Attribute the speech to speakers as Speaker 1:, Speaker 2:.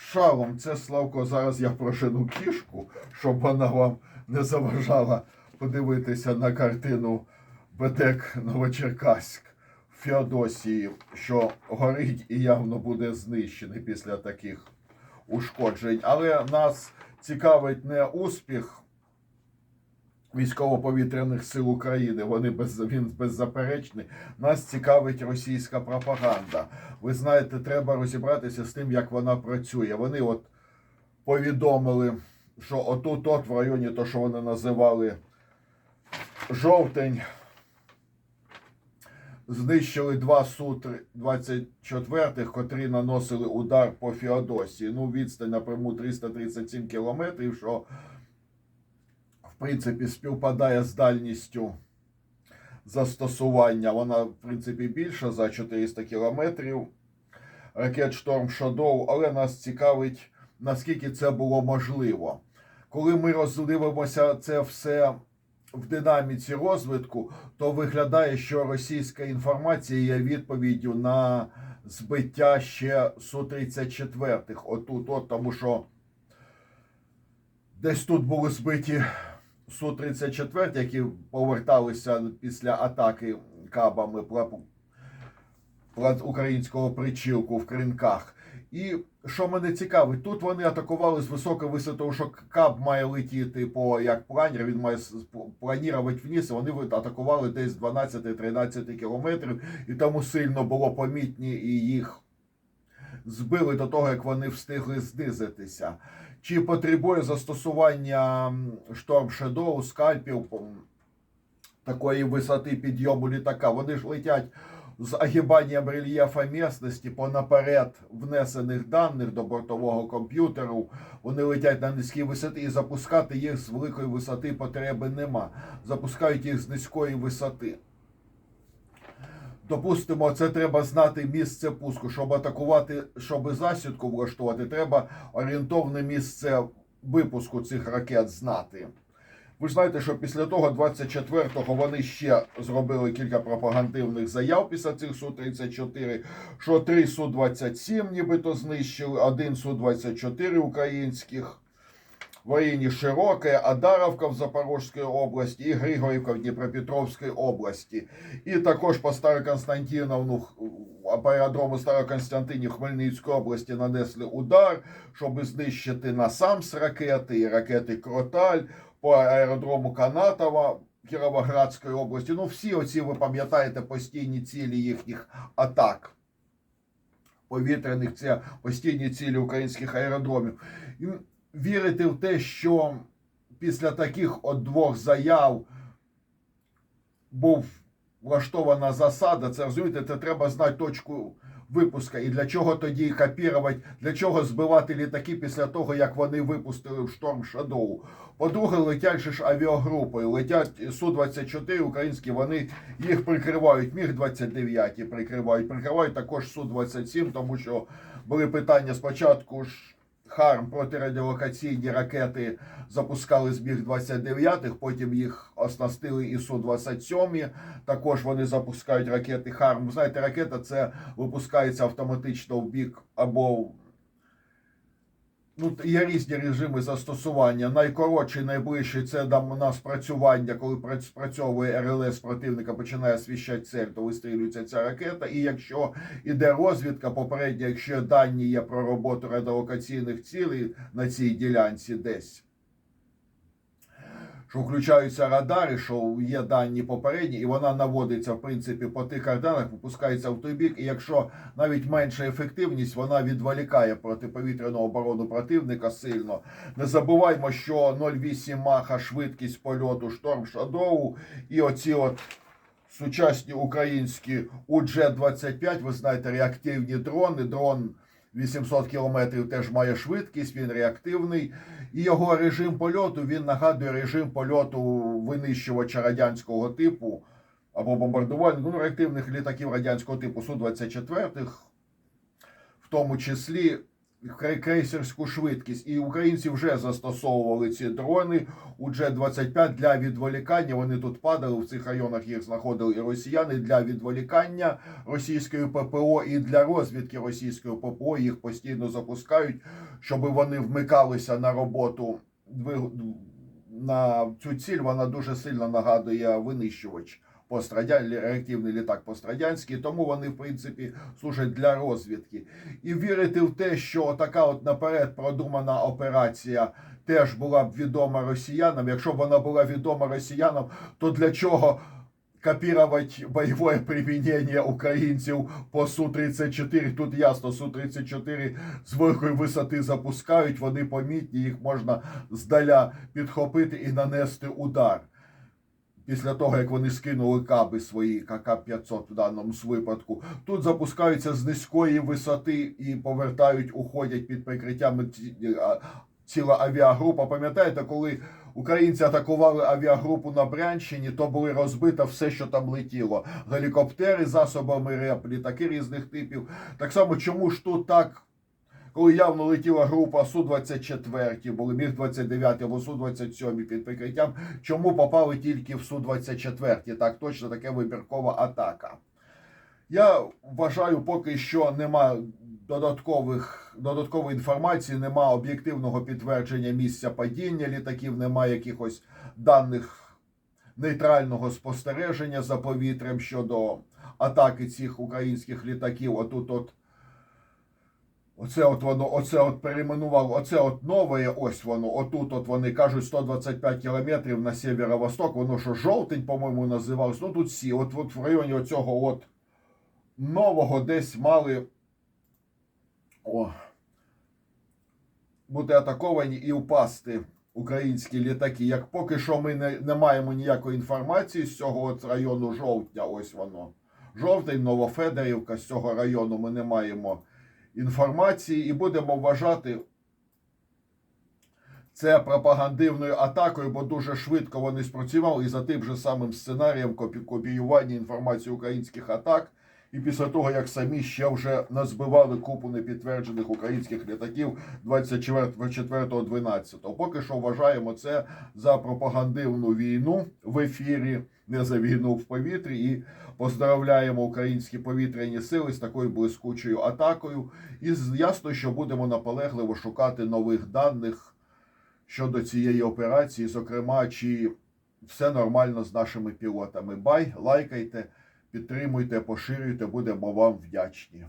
Speaker 1: шалом. Це Славко. Зараз я прошину кішку, щоб вона вам не заважала подивитися на картину Бедек Новочеркаськ в Феодосії, що горить і явно буде знищений після таких ушкоджень. Але нас цікавить не успіх військово-повітряних сил України. Вони без він беззаперечний. Нас цікавить російська пропаганда. Ви знаєте, треба розібратися з тим, як вона працює. Вони от повідомили, що отут, от в районі, то що вони називали жовтень. Знищили два су 24 котрі наносили удар по Феодосії. Ну, відстань напряму 337 кілометрів, що принципі співпадає з дальністю застосування. Вона, в принципі, більша за 400 кілометрів. Ракет Шторм Shadow, але нас цікавить, наскільки це було можливо. Коли ми роздивимося це все в динаміці розвитку, то виглядає, що російська інформація є відповіддю на збиття ще Су-34. Отут, от, тому що десь тут були збиті Су-34, які поверталися після атаки кабами українського причілку в кринках. І що мене цікавить, тут вони атакували з високої висоти, тому що каб має летіти по як планер, він має планірувати вниз. Вони атакували десь 12-13 кілометрів, і тому сильно було помітні і їх збили до того, як вони встигли знизитися. Чи потребує застосування м, Storm Shadow, скальпів такої висоти підйому літака? Вони ж летять з огибанням рельєфа місцевості по наперед внесених даних до бортового комп'ютеру. Вони летять на низькій висоті і запускати їх з великої висоти потреби нема. Запускають їх з низької висоти. Допустимо, це треба знати місце пуску. Щоб атакувати, щоб засідку влаштувати, треба орієнтовне місце випуску цих ракет знати. Ви знаєте, що після того, 24-го, вони ще зробили кілька пропагандивних заяв після цих Су-34, що три Су-27 нібито знищили, один Су-24 українських. В районі Широке, Адаровка в Запорізькій області і Григорівка в Дніпропетровській області. І також по Староконстантиновну, по аеродрому Староконстантинів Хмельницької області нанесли удар, щоб знищити насамс ракети і ракети Кроталь по аеродрому Канатова Кіровоградської області. Ну, всі оці, ви пам'ятаєте, постійні цілі їхніх атак. Повітряних це постійні цілі українських аеродромів. Вірити в те, що після таких от двох заяв був влаштована засада, це розумієте, це треба знати точку випуска. І для чого тоді копірувати, для чого збивати літаки після того, як вони випустили в шторм Shadow. По-друге, летять ж авіагрупи, летять Су-24 українські, вони їх прикривають, Міг-29 прикривають, прикривають також Су-27, тому що були питання спочатку ж Харм протирадіолокаційні ракети запускали з Міг-29, потім їх оснастили і Су-27. Також вони запускають ракети Харм. Знаєте, ракета це випускається автоматично в бік або Ну, є різні режими застосування. Найкоротший, найближчий це там у нас працювання, коли прац- спрацьовує РЛС противника, починає освіщати цель, то вистрілюється ця ракета. І якщо іде розвідка, попередня, якщо дані є про роботу радіолокаційних цілей на цій ділянці десь. Що включаються радари, що є дані попередні, і вона наводиться в принципі по тих координатах, випускається в той бік. І якщо навіть менша ефективність, вона відволікає протиповітряну оборону противника сильно. Не забуваймо, що 0,8 маха швидкість польоту Шторм Shadow і оці от сучасні українські УДЖ-25, ви знаєте, реактивні дрони. Дрон 800 кілометрів теж має швидкість, він реактивний. І його режим польоту він нагадує режим польоту винищувача радянського типу або бомбардувальних ну, реактивних літаків радянського типу Су-24, в тому числі крейсерську швидкість. І українці вже застосовували ці дрони у Дж-25 для відволікання. Вони тут падали в цих районах. Їх знаходили і росіяни для відволікання російської ППО і для розвідки російської ППО. Їх постійно запускають, щоб вони вмикалися на роботу на цю ціль. Вона дуже сильно нагадує винищувач пострадян... реактивний літак пострадянський, тому вони, в принципі, служать для розвідки. І вірити в те, що така от наперед продумана операція теж була б відома росіянам. Якщо б вона була відома росіянам, то для чого копірувати бойове примінення українців по Су-34? Тут ясно, Су-34 з великої висоти запускають, вони помітні, їх можна здаля підхопити і нанести удар. Після того, як вони скинули каби свої КК-500 в даному випадку, тут запускаються з низької висоти і повертають, уходять під прикриттями ціла авіагрупа. Пам'ятаєте, коли українці атакували авіагрупу на Брянщині, то були розбито все, що там летіло: гелікоптери, засобами РЕП, літаки різних типів. Так само, чому ж тут так? Коли явно летіла група Су-24, були Міг-29 або Су-27 під прикриттям, чому попали тільки в Су-24? Так, точно таке вибіркова атака. Я вважаю, поки що нема додаткових, додаткової інформації, нема об'єктивного підтвердження місця падіння літаків, нема якихось даних нейтрального спостереження за повітрям щодо атаки цих українських літаків. Отут от Оце от воно, оце от перейменувало, оце от нове, ось воно, отут от вони кажуть 125 кілометрів на северо-восток, воно що жовтень, по-моєму, називалось. Ну тут всі, от, от в районі оцього от нового десь мали о, бути атаковані і впасти українські літаки. Як поки що ми не, не маємо ніякої інформації з цього от району жовтня, ось воно. Жовтень, Новофедерівка, з цього району ми не маємо інформації і будемо вважати це пропагандивною атакою, бо дуже швидко вони спрацювали і за тим же самим сценарієм копі- копіювання інформації українських атак. І після того, як самі ще вже назбивали купу непідтверджених українських літаків 24.12. Поки що вважаємо це за пропагандивну війну в ефірі, не за війну в повітрі. І поздравляємо українські повітряні сили з такою блискучою атакою. І ясно, що будемо наполегливо шукати нових даних щодо цієї операції, зокрема, чи все нормально з нашими пілотами. Бай, лайкайте, підтримуйте, поширюйте, будемо вам вдячні.